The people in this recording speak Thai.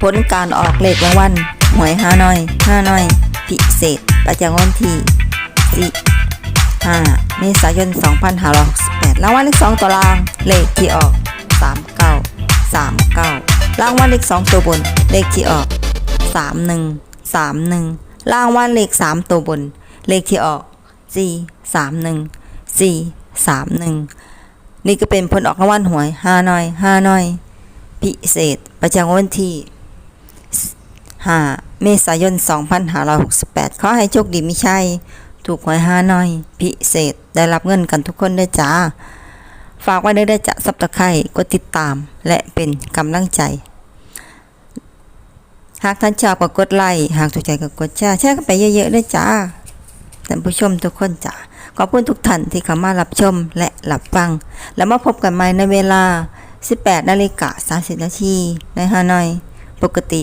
ผลการออกเลขรางวัลหวยห้าน้อยห้าน้อย พิเศษประจำวันที่สี่ห้าเมษายน 2568รางวัลเลขสองตัวล่างเลขที่ออก 39 39รางวัลเลขสองตัวบน เลขที่ออก 31 31รางวัลเลขสามตัวบน เลขที่ออก4 31 4 31 นี่ก็เป็นผลออกรางวัลหวยห้าน้อยห้าน้อย พิเศษประจำวันที่ 5 เมษายน 2568 ขอให้โชคดีมิชัย ถูกหวยห้าน้อย พิเศษได้รับเงินกันทุกคนด้วยจ้า ฝากไว้ด้ได้จะซับตะไคร่กดติดตามและเป็นกำลังใจ หากท่านชอบก็กดไลค์หากถูกใจก็กดแชร์แชร์กันไปเยอะๆด้วยจ้าท่านผู้ชมทุกคนจ้าขอบคุณทุกท่านที่เข้ามารับชมและรับฟัง แล้วมาพบกันใหม่ในเวลา 18นาฬิกา30นาทีในฮานอย ปกติ